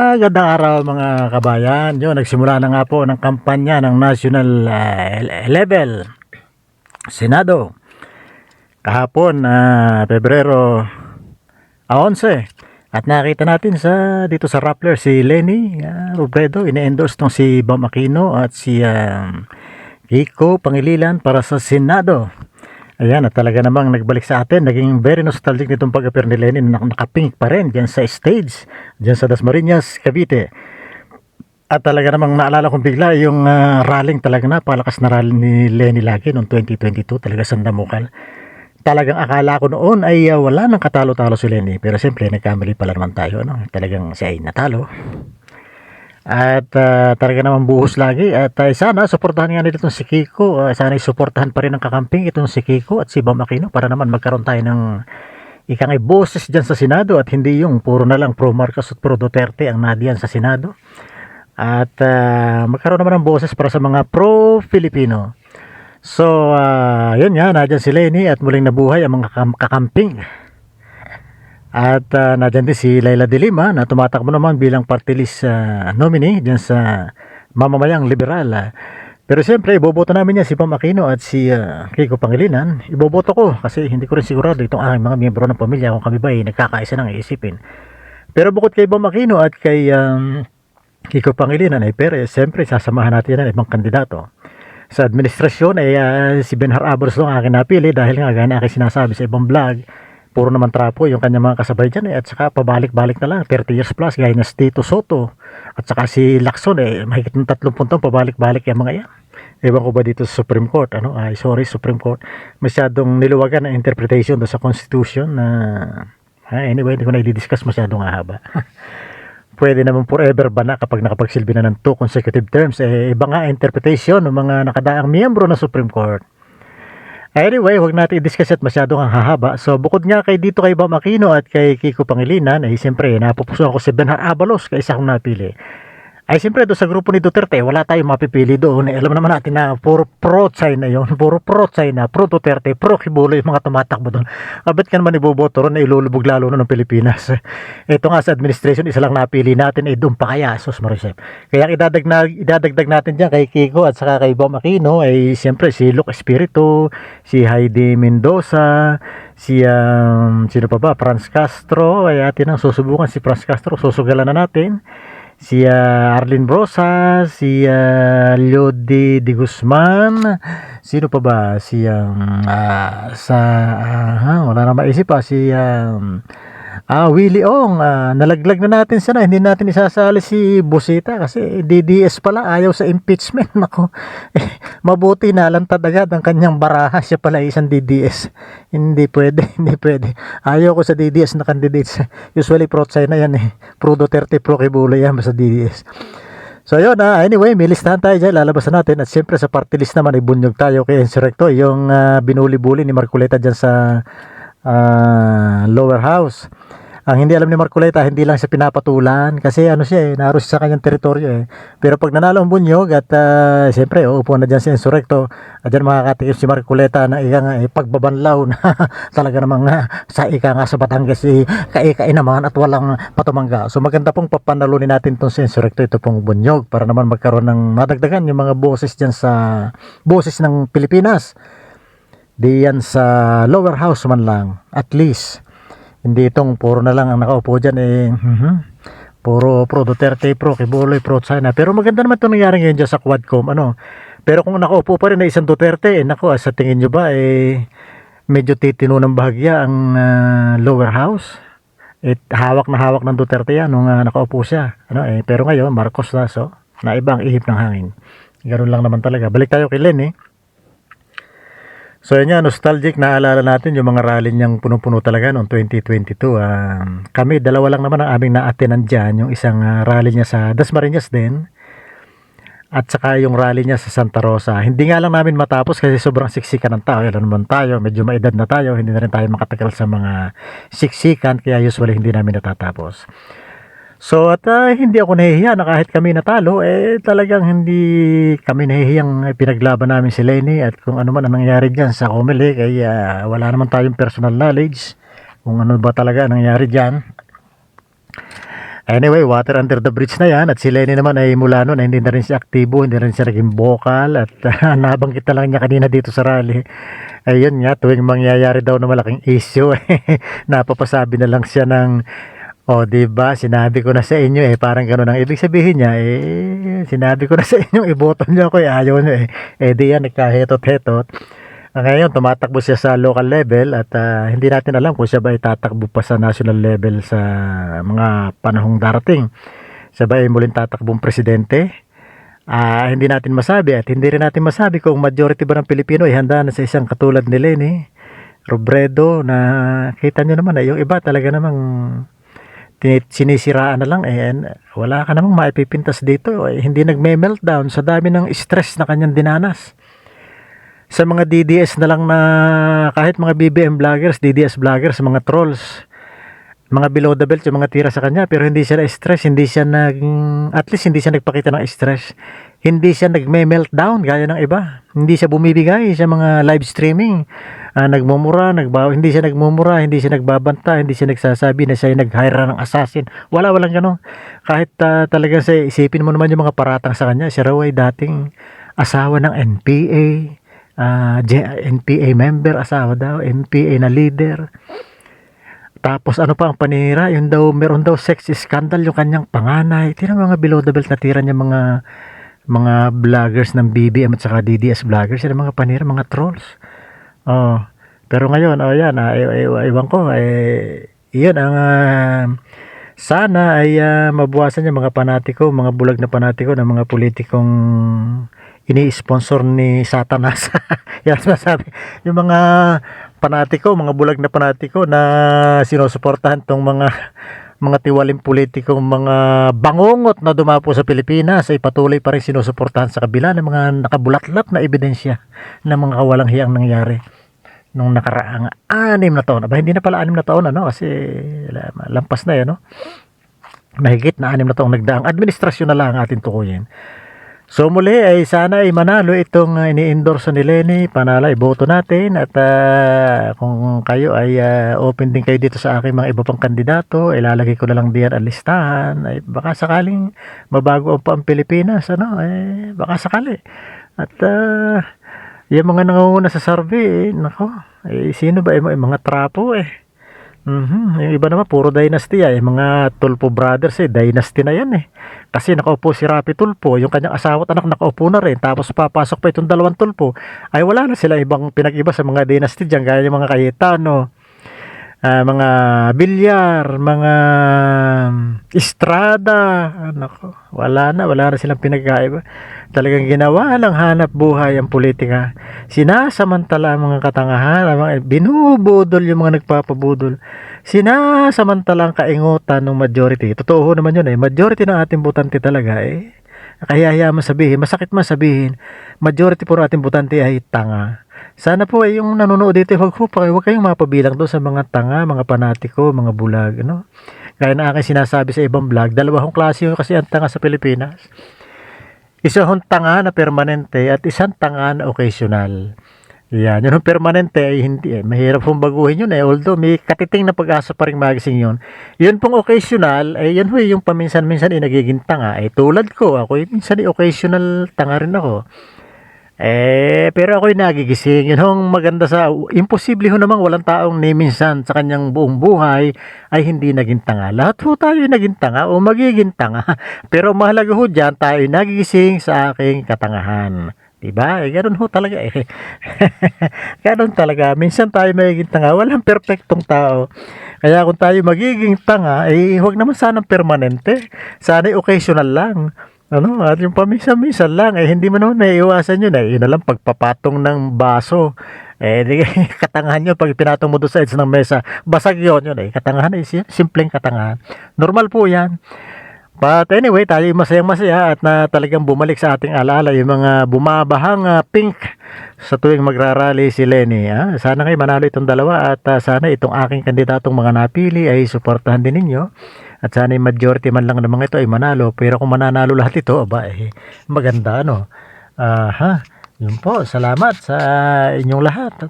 Magandang araw mga kabayan. Yun, nagsimula na nga po ng kampanya ng national ah, level Senado. Kahapon, ah, Pebrero 11. At nakita natin sa dito sa Rappler si Lenny uh, Robredo, ine-endorse tong si Bam Aquino at si ah, Kiko Pangililan para sa Senado. Ayan, at talaga namang nagbalik sa atin. Naging very nostalgic nitong pag-appear ni Lenin na nakapink pa rin dyan sa stage, dyan sa Dasmariñas, Cavite. At talaga namang naalala kong bigla yung uh, rallying talaga na, palakas na rally ni Lenny lagi noong 2022, talaga sandamukal. Talagang akala ko noon ay uh, wala nang katalo-talo si Lenny. Pero siyempre, nagkamali pala naman tayo. No? Talagang siya ay natalo. At ah, talaga naman buhos lagi at ah, sana suportahan nga nila itong si Kiko. Ah, sana suportahan pa rin ng kakamping itong si Kiko at si Bam Aquino para naman magkaroon tayo ng ikangay boses dyan sa Senado at hindi yung puro na lang pro Marcos at pro Duterte ang nadiyan sa Senado. At ah, magkaroon naman ng boses para sa mga pro Filipino. So, ah, yun nga, nadyan si Lenny at muling nabuhay ang mga kam- kakamping. At uh, nadyan din si Laila de Lima na tumatakbo naman bilang party list ah, nominee dyan sa mamamayang liberal. ah. Pero siyempre, iboboto namin yan si Pam Aquino at si ah, Kiko Pangilinan. Iboboto ko kasi hindi ko rin sigurado itong aking mga miyembro ng pamilya kung kami ba ay nagkakaisa ng iisipin. Pero bukod kay Pam Aquino at kay um, Kiko Pangilinan ay pero siyempre sasamahan natin ang ibang kandidato. Sa administrasyon ay ah, si Benhar Abros lang ang aking napili dahil nga gana aking sinasabi sa ibang vlog puro naman trapo yung kanyang mga kasabay dyan eh. At saka pabalik-balik na lang, 30 years plus, gaya na si Tito Soto. At saka si Lacson eh, mahigit ng 30 taon pabalik-balik yung mga yan. Ewan ko ba dito sa Supreme Court, ano? Ay, sorry, Supreme Court. Masyadong niluwagan ang interpretation do sa Constitution na... ah, anyway, hindi ko na i-discuss masyadong haba. Pwede naman forever ba na kapag nakapagsilbi na ng two consecutive terms? Eh, iba nga interpretation ng mga nakadaang miyembro ng Supreme Court. Anyway, huwag natin i-discuss at masyadong ang hahaba. So, bukod nga kay dito kay Bam Aquino at kay Kiko Pangilinan, ay siyempre, napupusuan ko si Benhar Abalos, kay kong napili. Ay siyempre, doon sa grupo ni Duterte, wala tayong mapipili doon. Eh, alam naman natin na puro pro-China yon puro pro-China, pro-Duterte, pro-Kibulo yung mga tumatakbo doon. Abit ka naman iboboto ron na ilulubog lalo na ng Pilipinas. Ito nga sa administration, isa lang napili natin, eh doon pa kaya, sus Marisep. Kaya ang idadagdag, natin dyan kay Kiko at saka kay Bam Aquino, ay siyempre si Luke Espiritu, si Heidi Mendoza, si um, sino pa ba, Franz Castro, ay atin ang susubukan si Franz Castro, susugalan na natin si ah, Arlene Rosa, si uh, Lodi de Guzman, sino pa ba? Si um, ah, sa ha, wala na maisip pa. Si um, Ah, Willie Ong, ah, nalaglag na natin siya na. Hindi natin isasali si Busita kasi DDS pala ayaw sa impeachment. Nako, eh, mabuti na lantad agad ang kanyang baraha. Siya pala isang DDS. Hindi pwede, hindi pwede. Ayaw ko sa DDS na candidates. Usually pro China yan eh. Pro Duterte, pro Kibulo yan sa DDS. So yun na, anyway, may listahan tayo dyan, lalabasan natin. At siyempre sa party list naman, ibunyog tayo kay Insurrecto, yung ah, binuli-buli ni Marculeta dyan sa ah, lower house. Ang hindi alam ni Marculeta, hindi lang siya pinapatulan kasi ano siya eh, naroon siya sa kanyang teritoryo eh. Pero pag nanalo ang bunyog at uh, siyempre uupo na dyan si Insurrecto, at dyan makakatikim si Marculeta na ika nga eh, pagbabanlaw na talaga namang nga sa ika nga sa Batangas eh, kaikain naman at walang patumangga. So maganda pong papanalunin natin itong si Insurrecto, ito pong bunyog para naman magkaroon ng madagdagan yung mga boses dyan sa boses ng Pilipinas. Di yan sa lower house man lang, at least. Hindi itong puro na lang ang nakaupo dyan eh. mhm. Puro pro Duterte, pro Kibuloy, pro China. Pero maganda naman itong nangyari ngayon dyan sa Quadcom. Ano? Pero kung nakaupo pa rin na isang Duterte, eh, nako, sa tingin nyo ba, eh, medyo titino ng bahagya ang ah, lower house? Eh, hawak na hawak ng Duterte yan nung ah, nakaupo siya. Ano, eh, pero ngayon, Marcos na, so, naibang ihip ng hangin. Ganun lang naman talaga. Balik tayo kay Len, eh. So yun nga, nostalgic, naalala natin yung mga rally niyang puno-puno talaga noong 2022. Um, kami, dalawa lang naman ang aming na-attenan dyan, yung isang ah, rally niya sa Dasmariñas din, at saka yung rally niya sa Santa Rosa. Hindi nga lang namin matapos kasi sobrang siksikan ng tao. Alam naman tayo, medyo maedad na tayo, hindi na rin tayo makatagal sa mga siksikan, kaya usually hindi namin natatapos. So at ah, hindi ako nahihiya na kahit kami natalo, eh talagang hindi kami nahihiyang eh, pinaglaban namin si Lenny at kung ano man ang nangyari dyan sa Comelec, ay ah, wala naman tayong personal knowledge kung ano ba talaga ang nangyari dyan. Anyway, water under the bridge na yan at si Lenny naman ay mula noon hindi na rin siya aktibo, hindi na rin siya naging vocal at uh, nabanggit na lang niya kanina dito sa rally. Ayun nga, tuwing mangyayari daw na malaking issue, eh, napapasabi na lang siya ng o, di ba? Sinabi ko na sa inyo eh, parang gano'n ang ibig sabihin niya eh, sinabi ko na sa inyo, iboto niyo ako eh, ayaw niyo eh. Eh, di yan, nagkahetot-hetot. Ah, Ngayon, tumatakbo siya sa local level at ah, hindi natin alam kung siya ba ay tatakbo pa sa national level sa mga panahong darating. Siya ba ay muling tatakbong presidente? Ah, hindi natin masabi at hindi rin natin masabi kung majority ba ng Pilipino ay handa na sa isang katulad ni Lenny Robredo na kita nyo naman eh, yung iba talaga namang sinisiraan na lang eh wala ka namang maipipintas dito eh, hindi nagme-meltdown sa dami ng stress na kanyang dinanas sa mga DDS na lang na kahit mga BBM vloggers, DDS vloggers, mga trolls, mga below the belt yung mga tira sa kanya pero hindi siya na-stress, hindi siya nag at least hindi siya nagpakita ng stress. Hindi siya nagme-meltdown gaya ng iba. Hindi siya bumibigay sa mga live streaming. Ah, nagmumura, nagbaw, hindi siya nagmumura, hindi siya nagbabanta, hindi siya nagsasabi na siya nag-hire ng assassin. Wala walang ganun. Kahit ah, talagang sa isipin mo naman yung mga paratang sa kanya, siya raw ay dating asawa ng NPA, ah, J- NPA member, asawa daw, NPA na leader. Tapos ano pa ang panira, yun daw, meron daw sex scandal yung kanyang panganay. Tira mga below the belt na tira niya mga mga vloggers ng BBM at saka DDS vloggers, sila mga panira, mga trolls. Oh. Pero ngayon, oh yan, ah, i- i- iwan ko, eh, iyon ang ah, sana ay ah, mabawasan yung mga panatiko, mga bulag na panatiko ng mga politikong ini-sponsor ni Satanas. yan ang sinasabi. Yung mga panatiko, mga bulag na panatiko na sinusuportahan tong mga mga tiwaling politikong mga bangungot na dumapo sa Pilipinas ay patuloy pa rin sinusuportahan sa kabila ng mga nakabulatlat na ebidensya ng mga kawalang hiyang nangyari nung nakaraang anim na taon. Aba, hindi na pala anim na taon, ano? Kasi la- lampas na yan, no? Mahigit na anim na taong nagdaang administrasyon na lang ang ating tukuyin. So muli ay sana ay manalo itong uh, ini-endorse ni Lenny, panala iboto natin at ah, kung kayo ay ah, open din kayo dito sa aking mga iba pang kandidato, ilalagay ko na lang diyan ang listahan. Ay baka sakaling mabago pa ang Pilipinas, ano? Eh baka sakali. At ah, yung mga nangunguna sa survey, eh, nako, eh, sino ba? Eh, mga trapo eh. Mhm, Yung iba naman puro dynasty ah, yung mga Tulpo brothers eh, dynasty na yan eh. Kasi nakaupo si Rapi Tulpo, yung kanyang asawa at anak nakaupo na rin, tapos papasok pa itong dalawang Tulpo, ay wala na sila ibang pinag-iba sa mga dynasty dyan, gaya yung mga Cayetano, ah, mga Bilyar, mga Estrada, nako, wala na, wala na silang pinagkaiba. Talagang ginawa ng hanap buhay ang politika. Sinasamantala ang mga katangahan, ang mga binubudol yung mga nagpapabudol. Sinasamantala ang kaingutan ng majority. Totoo naman yun eh. Majority ng ating butante talaga eh. Kaya man sabihin, masakit man sabihin, majority po ng ating butante ay tanga. Sana po ay yung nanonood dito, huwag po pa, huwag kayong mapabilang doon sa mga tanga, mga panatiko, mga bulag, ano? Kaya na aking sinasabi sa ibang vlog, dalawang klase yung kasi ang tanga sa Pilipinas. Isa hong tanga na permanente at isang tanga na occasional. Yan, yun permanente ay hindi eh. Mahirap pong baguhin yun eh. Although may katiting na pag-asa pa rin magising yun. Yun pong occasional, ay yan ho eh, yung paminsan-minsan ay nagiging tanga. Eh tulad ko, ako eh, minsan ay occasional tanga rin ako. Eh, pero ako'y nagigising. Yun hong maganda sa, imposible ho namang walang taong ni minsan sa kanyang buong buhay ay hindi naging tanga. Lahat ho tayo naging tanga o magiging tanga. Pero mahalaga ho dyan, tayo nagigising sa aking katangahan. Diba? Eh, ganun ho talaga eh. ganun talaga. Minsan tayo magiging tanga. Walang perfectong tao. Kaya kung tayo magiging tanga, eh, huwag naman sanang permanente. Sana occasional lang. Ano, at yung paminsan-minsan lang, eh, hindi mo naman may iwasan yun. Eh, yun na lang, pagpapatong ng baso. Eh, di, katangahan yun, pag pinatong mo doon sa edge ng mesa, basag yun, yun eh. Katangahan eh, sim- simpleng katangahan. Normal po yan. But anyway, tayo masayang masaya at na talagang bumalik sa ating alaala yung mga bumabahang ah, pink sa tuwing magrarally si Lenny. ah. Sana kayo manalo itong dalawa at ah, sana itong aking kandidatong mga napili ay suportahan din ninyo. At sana yung majority man lang ng mga ito ay manalo. Pero kung mananalo lahat ito, aba eh, maganda ano. Aha, yun po. Salamat sa inyong lahat.